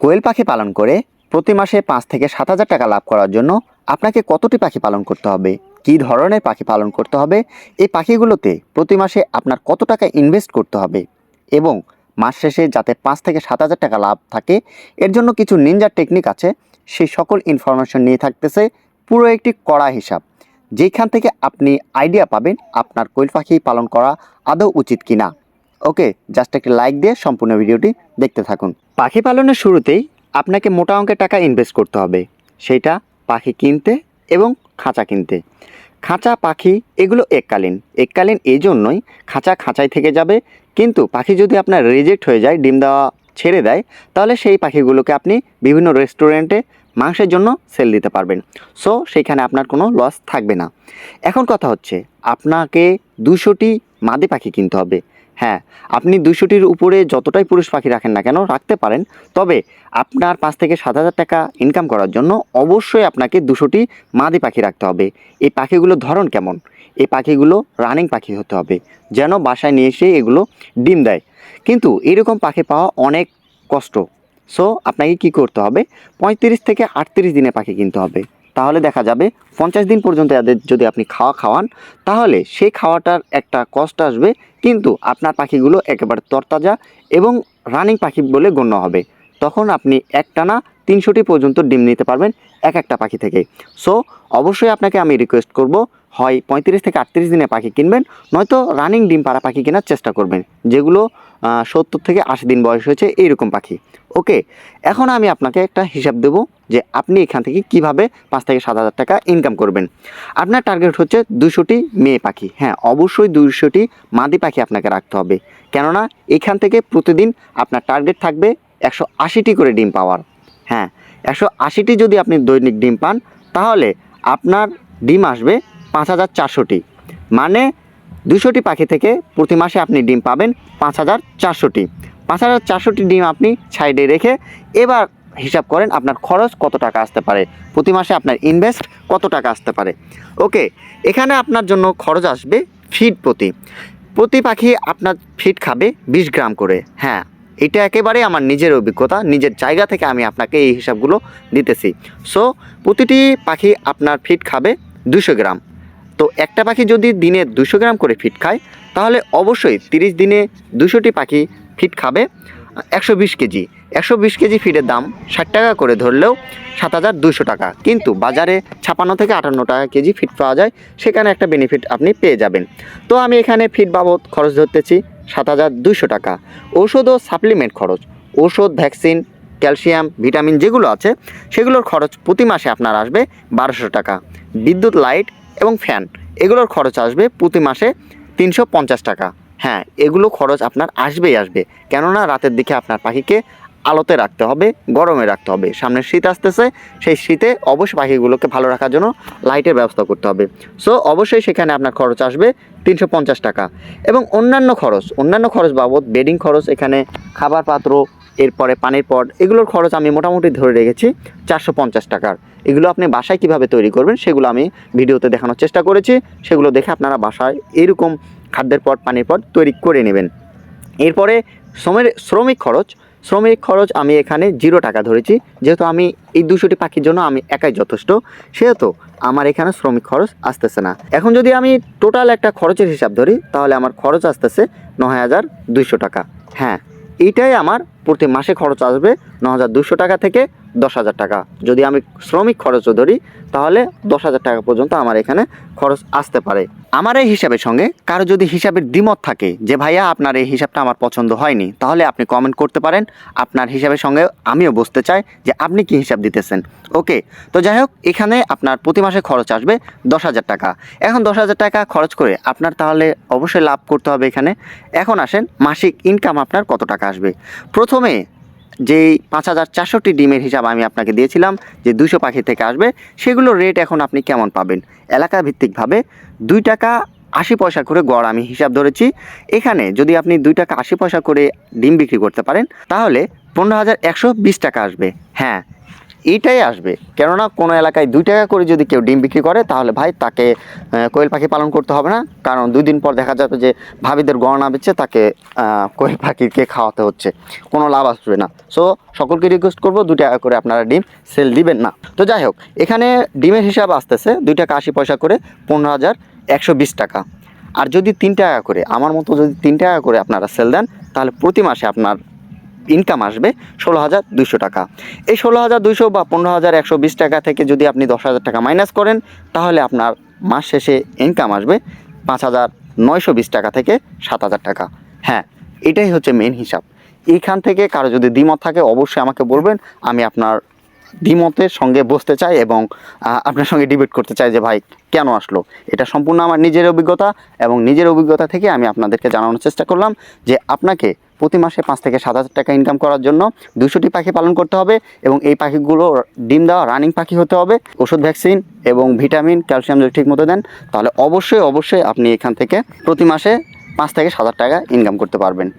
কোয়েল পাখি পালন করে প্রতি মাসে পাঁচ থেকে সাত হাজার টাকা লাভ করার জন্য আপনাকে কতটি পাখি পালন করতে হবে? কী ধরনের পাখি পালন করতে হবে? এই পাখিগুলোতে প্রতি মাসে আপনার কত টাকা ইনভেস্ট করতে হবে? এবং মাস শেষে যাতে পাঁচ থেকে সাত হাজার টাকা লাভ থাকে, এর জন্য কিছু নিনজার টেকনিক আছে। সেই সকল ইনফরমেশন নিয়ে থাকতেছে পুরো একটি কড়া হিসাব। যেখান থেকে আপনি আইডিয়া পাবেন আপনার কোয়েল পাখি পালন করা আদৌ উচিত কিনা। ওকে জাস্ট একটা লাইক দিয়ে সম্পূর্ণ ভিডিওটি দেখতে থাকুন। পাখি পালনের শুরুতেই আপনাকে মোটা অঙ্কের টাকা ইনভেস্ট করতে হবে। সেইটা পাখি কিনতে এবং খাঁচা কিনতে। খাঁচা, পাখি, এগুলো এককালীন। এককালীন এই জন্যই খাঁচা খাঁচাই থেকে যাবে। কিন্তু পাখি যদি আপনার রিজেক্ট হয়ে যায়, ডিম দেওয়া ছেড়ে দেয়, তাহলে সেই পাখিগুলোকে আপনি বিভিন্ন রেস্টুরেন্টে মাংসের জন্য সেল দিতে পারবেন। সো সেইখানে আপনার কোনো লস থাকবে না। এখন কথা হচ্ছে, আপনাকে দুশোটি মাদি পাখি কিনতে হবে। হ্যাঁ আপনি দুশোটির উপরে যতটাই পুরুষ পাখি রাখেন না কেন, রাখতে পারেন। তবে আপনার পাঁচ থেকে সাত হাজার টাকা ইনকাম করার জন্য অবশ্যই আপনাকে দুশোটি মাদি পাখি রাখতে হবে। এই পাখিগুলোর ধরন কেমন? এই পাখিগুলো রানিং পাখি হতে হবে, যেন বাসায় নিয়ে এসে এগুলো ডিম দেয়। কিন্তু এরকম পাখি পাওয়া অনেক কষ্ট। সো আপনাকে কি করতে হবে? পঁয়ত্রিশ থেকে আটত্রিশ দিনে পাখি কিনতে হবে। তাহলে দেখা যাবে পঞ্চাশ দিন পর্যন্ত এদের যদি আপনি খাওয়া খাওয়ান, তাহলে সেই খাওয়াটার একটা কষ্ট আসবে, কিন্তু আপনার পাখিগুলো একেবারে তরতাজা এবং রানিং পাখি বলে গণ্য হবে। তখন আপনি একটানা তিনশোটি পর্যন্ত ডিম নিতে পারবেন এক একটা পাখি থেকে। সো অবশ্যই আপনাকে আমি রিকোয়েস্ট করব, হয় পঁয়ত্রিশ থেকে আটত্রিশ দিনে পাখি কিনবেন, নয়তো রানিং ডিম পাড়া পাখি কেনার চেষ্টা করবেন, যেগুলো সত্তর থেকে আশি দিন বয়স হয়েছে, এইরকম পাখি। ওকে এখন আমি আপনাকে একটা হিসাব দেব যে আপনি এখান থেকে কীভাবে পাঁচ থেকে সাত হাজার টাকা ইনকাম করবেন। আপনার টার্গেট হচ্ছে দুশোটি মেয়ে পাখি। হ্যাঁ অবশ্যই দুশোটি মাদি পাখি আপনাকে রাখতে হবে। কেননা, এখান থেকে প্রতিদিন আপনার টার্গেট থাকবে একশো আশিটি করে ডিম পাওয়ার। হ্যাঁ একশো আশিটি যদি আপনি দৈনিক ডিম পান, তাহলে আপনার ডিম আসবে পাঁচ হাজার চারশোটি। মানে দুশোটি পাখি থেকে প্রতি মাসে আপনি ডিম পাবেন পাঁচ হাজার চারশোটি। পাঁচ হাজার চারশোটি ডিম আপনি সাইডে রেখে এবার হিসাব করেন আপনার খরচ কত টাকা আসতে পারে। প্রতি মাসে আপনার ইনভেস্ট কত টাকা আসতে পারে। ওকে, এখানে আপনার জন্য খরচ আসবে ফিড প্রতি। প্রতি পাখি আপনার ফিড খাবে বিশ গ্রাম করে। হ্যাঁ এটা একেবারে আমার নিজের অভিজ্ঞতা, নিজের জায়গা থেকে আমি আপনাকে এই হিসাবগুলো দিতেছি। সো, প্রতিটি পাখি আপনার ফিড খাবে দুশো গ্রাম। তো একটা পাখি যদি দিনে দুশো গ্রাম করে ফিট খায়, তাহলে অবশ্যই তিরিশ দিনে দুশোটি পাখি ফিট খাবে। একশো বিশ কেজি। একশো বিশ কেজি ফিডের দাম ষাট টাকা করে ধরলেও সাত হাজার দুশো টাকা। কিন্তু বাজারে ছাপান্ন থেকে আটান্ন টাকা কেজি ফিট পাওয়া যায়, সেখানে একটা বেনিফিট আপনি পেয়ে যাবেন। তো আমি এখানে ফিট বাবদ খরচ ধরতেছি সাত হাজার দুশো টাকা। ঔষধ ও সাপ্লিমেন্ট খরচ, ঔষধ ভ্যাকসিন ক্যালসিয়াম ভিটামিন যেগুলো আছে, সেগুলোর খরচ প্রতি মাসে আপনার আসবে বারোশো টাকা। বিদ্যুৎ লাইট এবং ফ্যান। এগুলোর খরচ আসবে প্রতি মাসে তিনশো পঞ্চাশ টাকা। হ্যাঁ এগুলো খরচ আপনার আসবেই আসবে। কেননা রাতের দিকে আপনার পাখিকে আলোতে রাখতে হবে, গরমে রাখতে হবে। সামনে শীত আসতেছে, সেই শীতে অবশ্যই পাখিগুলোকে ভালো রাখার জন্য লাইটের ব্যবস্থা করতে হবে। সো অবশ্যই সেখানে আপনার খরচ আসবে তিনশো পঞ্চাশ টাকা। এবং অন্যান্য খরচ অন্যান্য খরচ বাবদ বেডিং খরচ, এখানে খাবার পাত্র এরপরে পানির পট, এগুলোর খরচ আমি মোটামুটি ধরে রেখেছি চারশো পঞ্চাশ টাকার। এগুলো আপনি বাসায় কীভাবে তৈরি করবেন সেগুলো আমি ভিডিওতে দেখানোর চেষ্টা করেছি, সেগুলো দেখে আপনারা বাসায় এরকম খাদ্যের পট, পানির পট তৈরি করে নেবেন। এরপরে শ্রমের, শ্রমিক খরচ শ্রমিক খরচ আমি এখানে জিরো টাকা ধরেছি, যেহেতু আমি এই দুশোটি পাখির জন্য আমি একাই যথেষ্ট, সেহেতু আমার এখানে শ্রমিক খরচ আসতেছে না। এখন যদি আমি টোটাল একটা খরচের হিসাব ধরি, তাহলে আমার খরচ আসতেছে নয় হাজার দুইশো টাকা। হ্যাঁ এইটাই আমার প্রতি মাসে খরচ আসবে ন হাজার দুশো টাকা থেকে দশ হাজার টাকা। যদি আমি শ্রমিক খরচও ধরি, তাহলে দশ হাজার টাকা পর্যন্ত আমার এখানে খরচ আসতে পারে। আমার এই হিসাবের সঙ্গে কারও যদি হিসাবের দ্বিমত থাকে যে, ভাইয়া, আপনার এই হিসাবটা আমার পছন্দ হয়নি, তাহলে আপনি কমেন্ট করতে পারেন। আপনার হিসাবের সঙ্গে আমিও বুঝতে চাই যে, আপনি কি হিসাব দিতেছেন? ওকে, তো যাই হোক, এখানে আপনার প্রতি মাসে খরচ আসবে দশ হাজার টাকা। এখন দশ হাজার টাকা খরচ করে আপনার তাহলে অবশ্যই লাভ করতে হবে এখানে। এখন আসেন, মাসিক ইনকাম আপনার কত টাকা আসবে? প্রথমে যেই পাঁচ হাজার চারশোটি ডিমের হিসাব আমি আপনাকে দিয়েছিলাম, যে দুশো পাখি থেকে আসবে, সেগুলোর রেট এখন আপনি কেমন পাবেন? এলাকা ভিত্তিকভাবে দুই টাকা আশি পয়সা করে গড় আমি হিসাব ধরেছি। এখানে যদি আপনি দুই টাকা আশি পয়সা করে ডিম বিক্রি করতে পারেন, তাহলে পনেরো হাজার একশো বিশ টাকা আসবে। হ্যাঁ এইটাই আসবে। কেননা কোনো এলাকায় দুই টাকা করে যদি কেউ ডিম বিক্রি করে, তাহলে ভাই তাকে কোয়েল পাখি পালন করতে হবে না। কারণ দুই দিন পর দেখা যাবে যে ভাবিদের গণনা বেচে তাকে কোয়েল পাখিকে খাওয়াতে হচ্ছে। কোনো লাভ আসবে না। সো সকলকে রিকোয়েস্ট করব, দুই টাকা করে আপনারা ডিম সেল দিবেন না। তো যাই হোক, এখানে ডিমের হিসাব আসতেছে, দুই টাকা আশি পয়সা করে, পনেরো হাজার একশো বিশ টাকা। আর যদি তিন টাকা করে, আমার মতো যদি তিন টাকা করে আপনারা সেল দেন, তাহলে প্রতি মাসে আপনার ইনকাম আসবে ষোলো হাজার দুইশো টাকা। এই ষোলো হাজার দুইশো বা পনেরো হাজার একশো বিশ টাকা থেকে যদি আপনি দশ হাজার টাকা মাইনাস করেন, তাহলে আপনার মাস শেষে ইনকাম আসবে পাঁচ হাজার নয়শো বিশ টাকা থেকে সাত হাজার টাকা। হ্যাঁ এটাই হচ্ছে মেন হিসাব। এইখান থেকে কারও যদি দ্বিমত থাকে, অবশ্যই আমাকে বলবেন, আমি আপনার দ্বিমতের সঙ্গে বসতে চাই এবং আপনার সঙ্গে ডিবেট করতে চাই যে, ভাই, কেন আসলো? এটা সম্পূর্ণ আমার নিজের অভিজ্ঞতা এবং নিজের অভিজ্ঞতা থেকে আমি আপনাদেরকে জানানোর চেষ্টা করলাম যে, আপনাকে প্রতি মাসে পাঁচ থেকে সাত হাজার টাকা ইনকাম করার জন্য দুশোটি পাখি পালন করতে হবে এবং এই পাখিগুলো ডিম দেওয়া রানিং পাখি হতে হবে। ওষুধ ভ্যাকসিন এবং ভিটামিন ক্যালসিয়াম যদি ঠিক মতো দেন, তাহলে অবশ্যই অবশ্যই আপনি এখান থেকে প্রতি মাসে পাঁচ থেকে সাত হাজার টাকা ইনকাম করতে পারবেন।